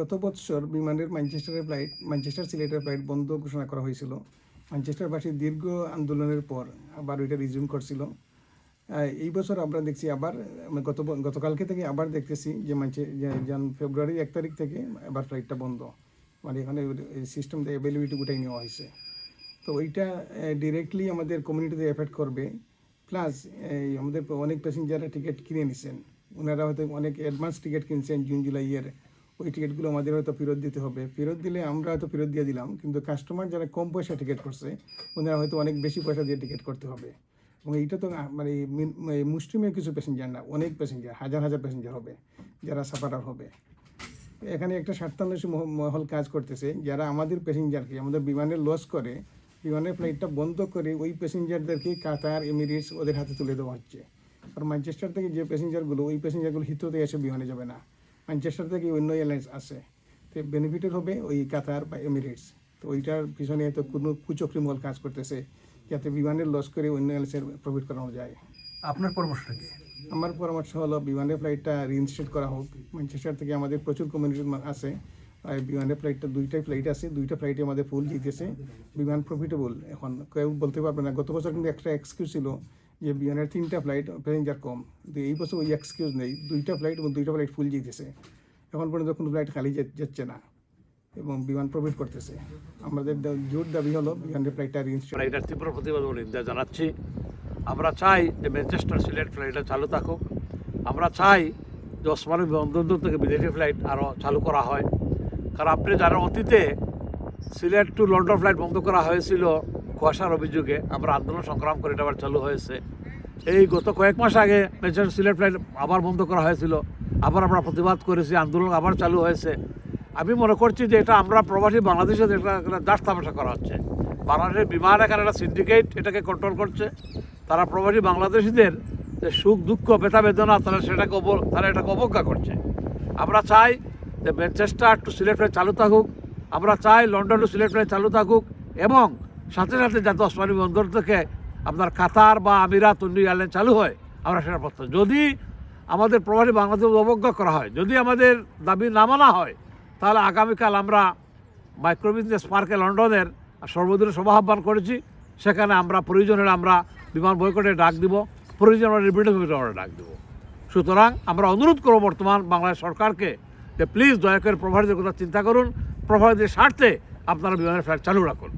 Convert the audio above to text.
গত বছর বিমানের ম্যানচেস্টারের ফ্লাইট ম্যানচেস্টার সিলেটের ফ্লাইট বন্ধ ঘোষণা করা হয়েছিল। ম্যানচেস্টারবাসী দীর্ঘ আন্দোলনের পর আবার ওইটা রিজিউম করছিল। এই বছর আমরা দেখছি আবার গত গতকালকে থেকে আবার দেখতেছি যে মানচে যে জান ফেব্রুয়ারি এক তারিখ থেকে আবার ফ্লাইটটা বন্ধ। মানে এখানে সিস্টেম অ্যাভেলেবিলিটি উঠাই নেওয়া হয়েছে। তো ওইটা ডিরেক্টলি আমাদের কমিউনিটিতে এফেক্ট করবে। প্লাস এই আমাদের অনেক প্যাসেঞ্জাররা টিকিট কিনে নিছেন। ওনারা হয়তো অনেক অ্যাডভান্স টিকিট কিনছেন জুন জুলাইয়ের ওই টিকিটগুলো আমাদের হয়তো ফেরত দিতে হবে। ফেরত দিলে আমরা হয়তো ফেরত দিয়ে দিলাম, কিন্তু কাস্টমার যারা কম পয়সা টিকিট করছে, ওনারা হয়তো অনেক বেশি পয়সা দিয়ে টিকিট করতে হবে। এবং এইটা তো মানে মুসলিমের কিছু প্যাসেঞ্জার না, অনেক প্যাসেঞ্জার হাজার হাজার প্যাসেঞ্জার হবে, যারা সাফারার হবে। এখানে একটা স্বার্থান্বেষী মহ- মহল কাজ করতেছে, যারা আমাদের প্যাসেঞ্জারকে আমাদের বিমানের লস করে, বিমানের ফ্লাইটটা বন্ধ করে ওই প্যাসেঞ্জারদেরকে কাতার, এমিরেটস ওদের হাতে তুলে দেওয়া হচ্ছে। আর ম্যানচেস্টার থেকে যে প্যাসেঞ্জারগুলো ওই প্যাসেঞ্জারগুলো হিথ্রোতে এসে বিমানে যাবে না। ম্যানচেস্টার থেকে অন্য এয়ারলাইন্স আসে। তো বেনিফিটের হবে ওই কাতার বা এমিরেটস। তো ওইটার পিছনে হয়তো কোনো কুচক্রি মহল কাজ করতেছে যাতে বিমানের লস করে অন্য এয়ারলাইন্সের প্রফিট করানো যায়। আপনার পরামর্শটা কি? আমার পরামর্শ হলো বিমানের ফ্লাইটটা রিইনস্টেট করা হোক। ম্যানচেস্টার থেকে আমাদের প্রচুর কমিউনিটি আছে আর বিমানের ফ্লাইটটা দুইটাই ফ্লাইট আছে দুইটা ফ্লাইটে আমাদের ফুল জিতেছে বিমান প্রফিটেবল এখন কেউ বলতে পারবে না। গত বছর কিন্তু একটা এক্সকিউজ ছিল যে বিমানের তিনটা ফ্লাইট প্যাসেঞ্জার কম কিন্তু এই বছর ওই এক্সকিউজ নেই। দুইটা ফ্লাইট এবং দুইটা ফ্লাইট ফুল জিতেছে। এখন পর্যন্ত কোনো ফ্লাইট খালি যাচ্ছে না এবং বিমান প্রফিট করতেছে। আমাদের জোর দাবি হলো বিমানের ফ্লাইটটা আমরা এটার তীব্র প্রতিবাদ নিন্দা জানাচ্ছি। আমরা চাই যে ম্যানচেস্টার সিলেট ফ্লাইটটা চালু থাকুক। আমরা চাই যে ওসমানী বন্দর থেকে বিদেশি ফ্লাইট আরও চালু করা হয়। কারণ আপনি জানেন অতীতে সিলেট টু লন্ডন ফ্লাইট বন্ধ করা হয়েছিল কুয়াশার অভিযোগে আমরা আন্দোলন সংগ্রাম করে আবার চালু হয়েছে। এই গত কয়েক মাস আগে ম্যানচেস্টার সিলেট ফ্লাইট আবার বন্ধ করা হয়েছিল। আবার আমরা প্রতিবাদ করেছি, আন্দোলন আবার চালু হয়েছে। আমি মনে করছি যে এটা আমরা প্রবাসী বাংলাদেশে এটা দাস তামাশা করা হচ্ছে। বাংলাদেশের বিমান এখানে একটা সিন্ডিকেট এটাকে কন্ট্রোল করছে। তারা প্রবাসী বাংলাদেশিদের যে সুখ, দুঃখ, ব্যথা, বেদনা, তারা সেটাকে তারা এটাকে অবজ্ঞা করছে। আমরা চাই যে ম্যানচেস্টার টু সিলেট ফ্লাইট চালু থাকুক। আমরা চাই লন্ডন টু সিলেট ফ্লাইট চালু থাকুক এবং সাথে সাথে যাতে ওসমানী বন্দর থেকে আপনার কাতার বা আমিরাত অন্য এয়ারলাইন চালু হয়, আমরা সেটা প্রত্যাশা যদি আমাদের প্রবাসী বাংলাদেশ অবজ্ঞা করা হয়, যদি আমাদের দাবি না মানা হয়, তাহলে আগামীকাল আমরা মাইক্রো বিজনেস পার্কে লন্ডনের সর্বদিনের সভা আহ্বান করেছি। সেখানে আমরা প্রয়োজন হলে আমরা বিমান বয়কটে ডাক দিব প্রয়োজন হলে রিপিটেড ডাক দিব। সুতরাং আমরা অনুরোধ করব বর্তমান বাংলাদেশ সরকারকে যে প্লিজ দয়া করে প্রভাবীদের কথা চিন্তা করুন প্রভাবীদের স্বার্থে আপনারা বিমানের ফ্লাইট চালু রাখুন।